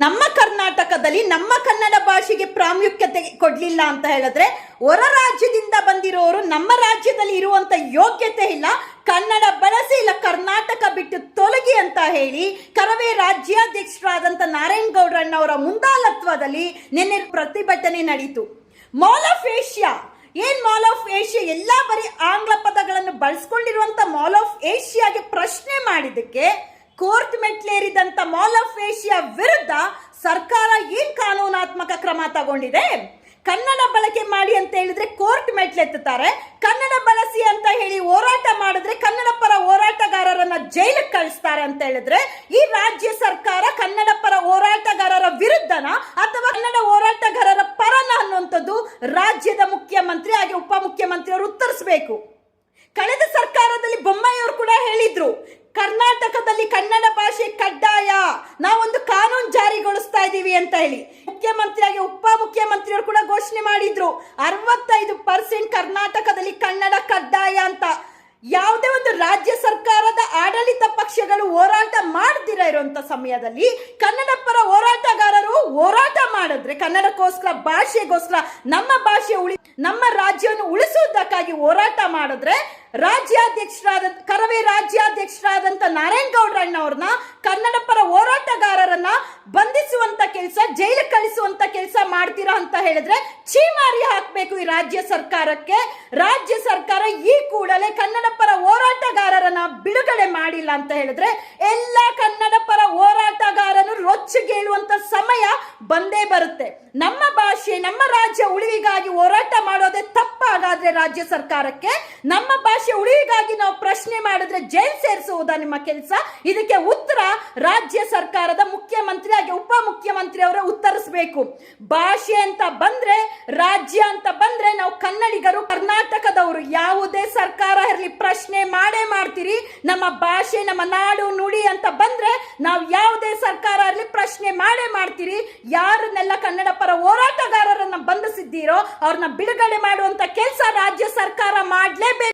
ನಮ್ಮ ಕರ್ನಾಟಕದಲ್ಲಿ ನಮ್ಮ ಕನ್ನಡ ಭಾಷೆಗೆ ಪ್ರಾಮುಖ್ಯತೆ ಕೊಡಲಿಲ್ಲ ಅಂತ ಹೇಳಿದ್ರೆ ಹೊರ ರಾಜ್ಯದಿಂದ ಬಂದಿರೋರು ನಮ್ಮ ರಾಜ್ಯದಲ್ಲಿ ಇರುವಂತ ಯೋಗ್ಯತೆ ಇಲ್ಲ. ಕನ್ನಡ ಬಳಸಿ ಇಲ್ಲ ಕರ್ನಾಟಕ ಬಿಟ್ಟು ತೊಲಗಿ ಅಂತ ಹೇಳಿ ಕರವೇ ರಾಜ್ಯಾಧ್ಯಕ್ಷರಾದಂಥ ನಾರಾಯಣ್ ಗೌಡ್ರಣ್ಣವರ ಮುಂದಾಳತ್ವದಲ್ಲಿ ನಿನ್ನೆ ಪ್ರತಿಭಟನೆ ನಡೀತು. ಮಾಲ್ ಆಫ್ ಏಷ್ಯಾ ಏನ್ ಮಾಲ್ ಆಫ್ ಏಷ್ಯಾ ಎಲ್ಲಾ ಬರೀ ಆಂಗ್ಲ ಪದಗಳನ್ನು ಬಳಸ್ಕೊಂಡಿರುವಂತ ಮಾಲ್ ಆಫ್ ಏಷ್ಯಾಗೆ ಪ್ರಶ್ನೆ ಮಾಡಿದ್ದಕ್ಕೆ ಕೋರ್ಟ್ ಮೆಟ್ಲೇರಿದಂತ ಮಾಲ್ ಆಫ್ ಏಷ್ಯಾ ವಿರುದ್ಧ ಸರ್ಕಾರ ಏನ್ ಕಾನೂನಾತ್ಮಕ ಕ್ರಮ ತಗೊಂಡಿದೆ? ಕನ್ನಡ ಬಳಕೆ ಮಾಡಿ ಅಂತ ಹೇಳಿದ್ರೆ ಕೋರ್ಟ್ ಮೆಟ್ಲೆತ್ತುತ್ತಾರೆ. ಕನ್ನಡ ಬಳಸಿ ಅಂತ ಹೇಳಿ ಹೋರಾಟ ಮಾಡಿದ್ರೆ ಕನ್ನಡ ಪರ ಹೋರಾಟಗಾರರನ್ನ ಜೈಲಿಗೆ ಕಳಿಸ್ತಾರೆ ಅಂತ ಹೇಳಿದ್ರೆ ಈ ರಾಜ್ಯ ಸರ್ಕಾರ ಕನ್ನಡ ಪರ ಹೋರಾಟಗಾರರ ವಿರುದ್ಧನ ಅಥವಾ ಕನ್ನಡ ಹೋರಾಟಗಾರರ ಪರನ ಅನ್ನುವಂಥದ್ದು ರಾಜ್ಯದ ಮುಖ್ಯಮಂತ್ರಿ ಹಾಗೆ ಉಪಮುಖ್ಯಮಂತ್ರಿಯವರು ಉತ್ತರಿಸಬೇಕು. ಕಳೆದ ಸರ್ಕಾರದಲ್ಲಿ ಬೊಮ್ಮಾಯಿಯವರು ಕೂಡ ಹೇಳಿದ್ರು. ಕರ್ನಾಟಕದಲ್ಲಿ ಕನ್ನಡ ಭಾಷೆ ಕಡ್ಡಾಯ. ನಾವೊಂದು ಕಾನೂನು ಜಾರಿಗೊಳಿಸ್ತಾ ಇದ್ದೀವಿ ಅಂತ ಹೇಳಿ. ಮುಖ್ಯಮಂತ್ರಿಯಾಗಿ ಉಪ ಮುಖ್ಯಮಂತ್ರಿಯವರು ಕೂಡ ಘೋಷಣೆ ಮಾಡಿದ್ರು. ಅರವತ್ತೈದು ಪರ್ಸೆಂಟ್ ಕರ್ನಾಟಕದಲ್ಲಿ ಕನ್ನಡ ಕಡ್ಡಾಯ ಅಂತ. ಯಾವುದೇ ಒಂದು ರಾಜ್ಯ ಸರ್ಕಾರದ ಆಡಳಿತ ಪಕ್ಷಗಳು ಹೋರಾಟ ಮಾಡ್ದಿರ ಇರುವಂತ ಸಮಯದಲ್ಲಿ ಕನ್ನಡ ಪರ ಹೋರಾಟಗಾರರು ಹೋರಾಟ ಮಾಡಿದ್ರೆ ಕನ್ನಡಕ್ಕೋಸ್ಕರ, ಭಾಷೆಗೋಸ್ಕರ, ನಮ್ಮ ಭಾಷೆ ಉಳಿ, ನಮ್ಮ ರಾಜ್ಯವನ್ನು ಉಳಿಸುವುದಕ್ಕಾಗಿ ಹೋರಾಟ ಮಾಡಿದ್ರೆ ರಾಜ್ಯಾಧ್ಯಕ್ಷರಾದ ಕರವೇ ರಾಜ್ಯಾಧ್ಯಕ್ಷರಾದಂತ ನಾರಾಯಣ್ ಗೌಡ್ರಣ್ಣವ್ರನ್ನ ಕನ್ನಡ ಪರ ಹೋರಾಟಗಾರರನ್ನ ಬಂಧಿಸುವಂತ ಕೆಲಸ ಜೈಲಿಗೆ ಕಳಿಸುವಂತ ಕೆಲಸ ಮಾಡ್ತೀರಾ ಅಂತ ಹೇಳಿದ್ರೆ ಛೀಮಾರಿ ಹಾಕ್ಬೇಕು ಈ ರಾಜ್ಯ ಸರ್ಕಾರಕ್ಕೆ. ರಾಜ್ಯ ಸರ್ಕಾರ ಈ ಕೂಡಲೇ ಕನ್ನಡ ಪರ ಹೋರಾಟಗಾರರನ್ನ ಬಿಡುಗಡೆ ಮಾಡಿಲ್ಲ ಅಂತ ಹೇಳಿದ್ರೆ ಎಲ್ಲ ಕನ್ನಡ ಪರ ಹೋರಾಟಗಾರನು ರೊಚ್ಚಿಗೇಳುವಂತ ಸಮಯ ಬಂದೇ ಬರುತ್ತೆ. ನಮ್ಮ ಭಾಷೆ, ನಮ್ಮ ರಾಜ್ಯ ಉಳಿವಿಗಾಗಿ ಹೋರಾಟ ಮಾಡೋದೇ ತಪ್ಪಾಗಾದ್ರೆ ರಾಜ್ಯ ಸರ್ಕಾರಕ್ಕೆ? ನಮ್ಮ ಭಾಷೆ ಉಳಿಗಾಗಿ ನಾವು ಪ್ರಶ್ನೆ ಮಾಡಿದ್ರೆ ಜೈಲ್ ಸೇರಿಸುವುದಾ ನಿಮ್ಮ ಕೆಲಸ? ಇದಕ್ಕೆ ಉತ್ತರ ರಾಜ್ಯ ಸರ್ಕಾರದ ಮುಖ್ಯಮಂತ್ರಿ ಹಾಗೆ ಉಪ ಮುಖ್ಯಮಂತ್ರಿ ಅವರ ಉತ್ತರಿಸಬೇಕು. ಭಾಷೆ ಅಂತ ಬಂದ್ರೆ, ರಾಜ್ಯ ಅಂತ ಬಂದ್ರೆ ನಾವು ಕನ್ನಡಿಗರು, ಕರ್ನಾಟಕದವರು ಯಾವುದೇ ಸರ್ಕಾರ ಇರಲಿ ಪ್ರಶ್ನೆ ಮಾಡೇ ಮಾಡ್ತೀರಿ. ನಮ್ಮ ಭಾಷೆ, ನಮ್ಮ ನಾಡು ನುಡಿ ಅಂತ ಬಂದ್ರೆ ನಾವು ಯಾವುದೇ ಸರ್ಕಾರ ಇರಲಿ ಪ್ರಶ್ನೆ ಮಾಡೇ ಮಾಡ್ತೀರಿ? ಯಾರನ್ನೆಲ್ಲ ಕನ್ನಡ ಪರ ಹೋರಾಟಗಾರರನ್ನ ಬಂಧಿಸಿದ್ದೀರೋ ಅವ್ರನ್ನ ಬಿಡುಗಡೆ ಮಾಡುವಂತ ಕೆಲಸ ರಾಜ್ಯ ಸರ್ಕಾರ ಮಾಡ್ಲೇಬೇಕು.